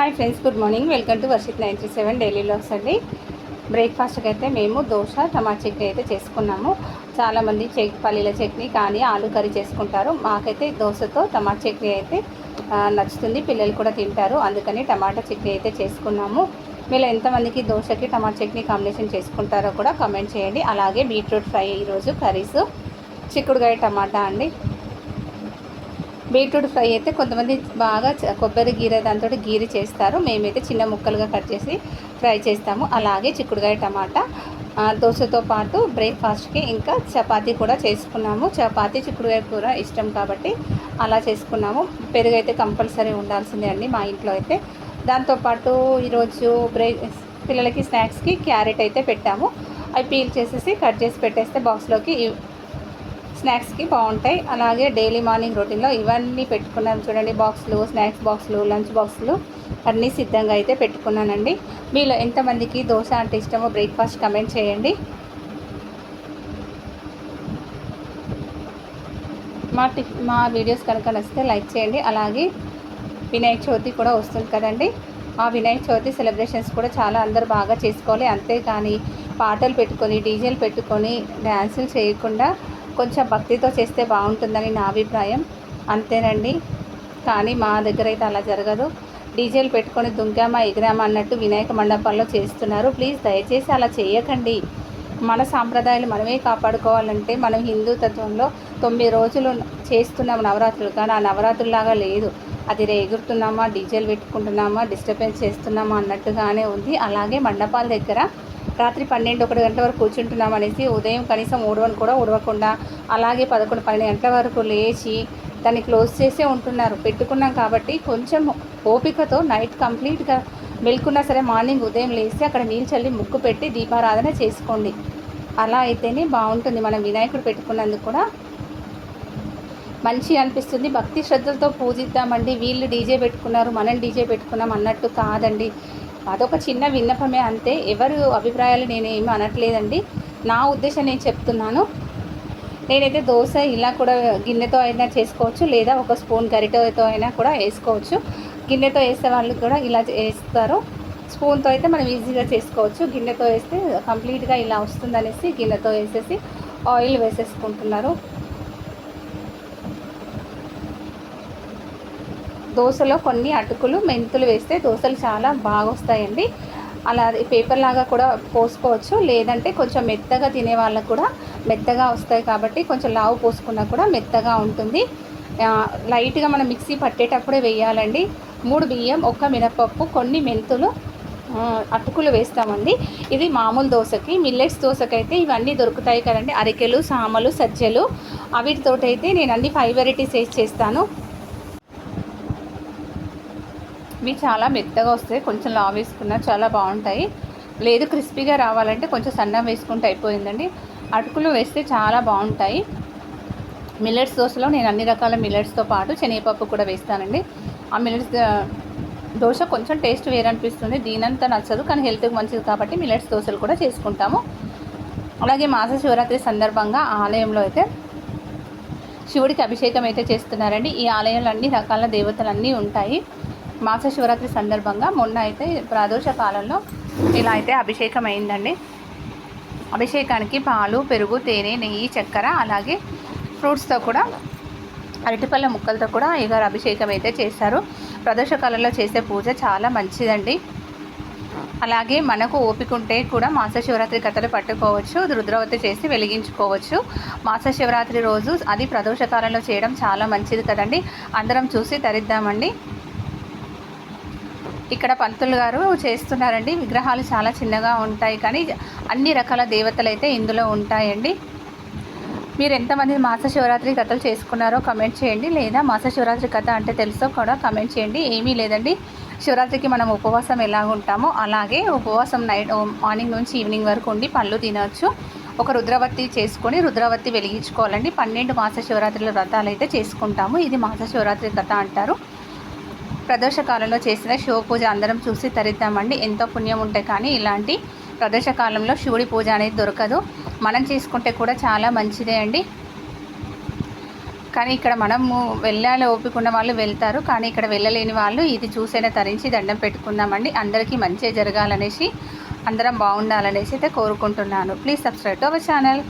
Hi friends good morning welcome to worship ninety seven daily vlogs అండి. బ్రేక్ఫాస్ట్కి అయితే మేము దోశ టమాటా చట్నీ అయితే చేసుకున్నాము. చాలామంది చెక్ పల్లీల చట్నీ కానీ ఆలు కర్రీ చేసుకుంటారు. మాకైతే దోశతో టమాటా చట్నీ అయితే నచ్చుతుంది. పిల్లలు కూడా తింటారు. అందుకని టమాటా చట్నీ అయితే చేసుకున్నాము. మీరు ఎంతమందికి దోశకి టమాటా చట్నీ కాంబినేషన్ చేసుకుంటారో కూడా కమెంట్ చేయండి. అలాగే బీట్రూట్ ఫ్రై ఈరోజు కర్రీస్. చిక్కుడుగాయ టమాటా అండి. బీట్రూట్ ఫ్రై అయితే కొంతమంది బాగా చ- కొబ్బరి గీర దాంతో గీరి చేస్తారు. మేమైతే చిన్న ముక్కలుగా కట్ చేసి ఫ్రై చేస్తాము. అలాగే చిక్కుడుగాయ టమాటా ఆ, దోశతో పాటు బ్రేక్ఫాస్ట్కి ఇంకా చపాతీ కూడా చేసుకున్నాము. చపాతీ చిక్కుడుగాయ కూర ఇష్టం కాబట్టి అలా చేసుకున్నాము. పెరుగు అయితే కంపల్సరీ ఉండాల్సిందే అండి మా ఇంట్లో అయితే. దాంతోపాటు ఈరోజు బ్రేక్ పిల్లలకి స్నాక్స్కి క్యారెట్ అయితే పెట్టాము. అవి పీల్ చేసేసి కట్ చేసి పెట్టేస్తే బాక్స్లోకి స్నాక్స్కి బాగుంటాయి అలాగే డైలీ మార్నింగ్ రొటీన్లో ఇవన్నీ పెట్టుకున్నాను చూడండి. బాక్సులు స్నాక్స్ బాక్సులు లంచ్ బాక్సులు అన్నీ సిద్ధంగా అయితే పెట్టుకున్నానండి. మీలో ఎంతమందికి దోశ అంటే ఇష్టమో బ్రేక్ఫాస్ట్ కమెంట్ చేయండి. మా టిఫ్ మా వీడియోస్ కనుక నచ్చితే లైక్ చేయండి. అలాగే వినాయక చవితి కూడా వస్తుంది కదండి. ఆ వినాయక చవితి సెలబ్రేషన్స్ కూడా చాలా అందరూ బాగా చేసుకోవాలి. అంతేకాని పాటలు పెట్టుకొని డీజేలు పెట్టుకొని డ్యాన్సులు చేయకుండా కొంచెం భక్తితో చేస్తే బాగుంటుందని నా అభిప్రాయం. అంతేనండి. కానీ మా దగ్గర అయితే అలా జరగదు. డీజేలు పెట్టుకొని దుంకామా ఎగిరామా అన్నట్టు వినాయక మండపాల్లో చేస్తున్నారు. ప్లీజ్ దయచేసి అలా చేయకండి. మన సాంప్రదాయాలు మనమే కాపాడుకోవాలంటే మనం హిందూ తత్వంలో తొమ్మిది రోజులు చేస్తున్నాం నవరాత్రులు. కానీ ఆ నవరాత్రులాగా లేదు. అది రే ఎగురుతున్నామా డీజేలు పెట్టుకుంటున్నామా డిస్టర్బెన్స్ చేస్తున్నామా అన్నట్టుగానే ఉంది. అలాగే మండపాల దగ్గర రాత్రి పన్నెండు ఒకటి గంటల వరకు కూర్చుంటున్నాం అనేసి ఉదయం కనీసం ఊడవని కూడా ఊడవకుండా అలాగే పదకొండు పన్నెండు గంటల వరకు లేచి దాన్ని క్లోజ్ చేసే ఉంటున్నారు. పెట్టుకున్నాం కాబట్టి కొంచెం ఓపికతో నైట్ కంప్లీట్గా మెల్కున్నా సరే మార్నింగ్ ఉదయం లేస్తే అక్కడ నీళ్ళు చల్లి ముక్కు పెట్టి దీపారాధన చేసుకోండి. అలా అయితేనే బాగుంటుంది. మనం వినాయకుడు పెట్టుకున్నందుకు కూడా మంచి అనిపిస్తుంది. భక్తి శ్రద్ధలతో పూజిద్దామండి. వీళ్ళు డీజే పెట్టుకున్నారు. మనం డీజే పెట్టుకున్నాం అన్నట్టు కాదండి. అదొక చిన్న విన్నపమే అంతే. ఎవరు అభిప్రాయాలు నేను అనట్లేదండి. నా ఉద్దేశం నేను చెప్తున్నాను. నేనైతే దోశ ఇలా కూడా గిన్నెతో అయినా చేసుకోవచ్చు లేదా ఒక స్పూన్ గరిటెతో అయినా కూడా వేసుకోవచ్చు. గిన్నెతో వేసే వాళ్ళు కూడా ఇలా వేస్తారు. స్పూన్తో అయితే మనం ఈజీగా చేసుకోవచ్చు. గిన్నెతో వేస్తే కంప్లీట్గా ఇలా వస్తుందనేసి గిన్నెతో వేసేసి ఆయిల్ వేసేసుకుంటున్నారు. దోశలో కొన్ని అటుకులు మెంతులు వేస్తే దోశలు చాలా బాగా వస్తాయండి అలా పేపర్ లాగా కూడా పోసుకోవచ్చు. లేదంటే కొంచెం మెత్తగా తినే వాళ్ళకు కూడా మెత్తగా వస్తాయి కాబట్టి కొంచెం లావు పోసుకున్నా కూడా మెత్తగా ఉంటుంది. లైట్గా మనం మిక్సీ పట్టేటప్పుడే వేయాలండి. మూడు బియ్యం ఒక్క మినపప్పు కొన్ని మెంతులు అటుకులు వేస్తామండి. ఇది మామూలు దోశకి మిల్లెట్స్ దోశకి అయితే ఇవన్నీ దొరుకుతాయి కదండి. అరికెలు సామలు సజ్జలు అవిటితోటైతే నేను అన్ని ఫైవ్ వెరైటీస్ వేసి చేస్తాను. ఇవి చాలా మెత్తగా వస్తాయి కొంచెం లావ్ వేసుకున్నా చాలా బాగుంటాయి. లేదు క్రిస్పీగా రావాలంటే కొంచెం సన్నం వేసుకుంటే అయిపోయిందండి. అటుకులు వేస్తే చాలా బాగుంటాయి. మిల్లెట్స్ దోశలో నేను అన్ని రకాల మిల్లెట్స్తో పాటు శనగపప్పు కూడా వేస్తానండి. ఆ మిల్లెట్స్ దోశ కొంచెం టేస్ట్ వేరనిపిస్తుంది దీనంతా నచ్చదు కానీ హెల్త్కి మంచిది కాబట్టి మిల్లెట్స్ దోశలు కూడా చేసుకుంటాము. అలాగే మాస శివరాత్రి సందర్భంగా ఆలయంలో అయితే శివుడికి అభిషేకం అయితే చేస్తున్నారండి. ఈ ఆలయంలో అన్ని రకాల దేవతలు అన్నీ ఉంటాయి. మాస శివరాత్రి సందర్భంగా మొన్న అయితే ప్రదోష కాలంలో ఇలా అయితే అభిషేకం అయిందండి అభిషేకానికి పాలు పెరుగు తేనె నెయ్యి చక్కెర అలాగే ఫ్రూట్స్తో కూడా అరటిపళ్ళ ముక్కలతో కూడా అయ్యగారు అభిషేకం అయితే చేస్తారు ప్రదోష కాలంలో చేసే పూజ చాలా మంచిదండి. అలాగే మనకు ఓపిక ఉంటే కూడా మాస శివరాత్రి కథలు పట్టుకోవచ్చు రుద్రవతి చేసి వెలిగించుకోవచ్చు. మాస శివరాత్రి రోజు అది ప్రదోష కాలంలో చేయడం చాలా మంచిది కదండి. అందరం చూసి తరిద్దామండి. ఇక్కడ పంతులు గారు చేస్తున్నారండి. విగ్రహాలు చాలా చిన్నగా ఉంటాయి. కానీ అన్ని రకాల దేవతలు అయితే ఇందులో ఉంటాయండి. మీరు ఎంతమంది మాస శివరాత్రి కథలు చేసుకున్నారో కమెంట్ చేయండి. లేదా మాస శివరాత్రి కథ అంటే తెలుసో కూడా కమెంట్ చేయండి. ఏమీ లేదండి. శివరాత్రికి మనం ఉపవాసం ఎలా ఉంటామో అలాగే ఉపవాసం నైట్ మార్నింగ్ నుంచి ఈవినింగ్ వరకు ఉండి పళ్ళు తినవచ్చు ఒక రుద్రవర్తి చేసుకొని రుద్రవర్తి వెలిగించుకోవాలండి. పన్నెండు మాస శివరాత్రుల వ్రతాలు అయితే చేసుకుంటాము. ఇది మాస శివరాత్రి కథ అంటారు. ప్రదోషకాలంలో చేసిన శివ పూజ అందరం చూసి తరిద్దామండి. ఎంతో పుణ్యం ఉంటే కానీ ఇలాంటి ప్రదోషకాలంలో శివుడి పూజ అనేది దొరకదు. మనం చేసుకుంటే కూడా చాలా మంచిదే అండి. కానీ ఇక్కడ మనము వెళ్ళాలి ఓపికున్న వాళ్ళు వెళ్తారు. కానీ ఇక్కడ వెళ్ళలేని వాళ్ళు ఇది చూసైనా తరించి దండం పెట్టుకుందామండి. అందరికీ మంచిగా జరగాలనేసి అందరం బాగుండాలనేసి అయితే కోరుకుంటున్నాను. Please subscribe to our channel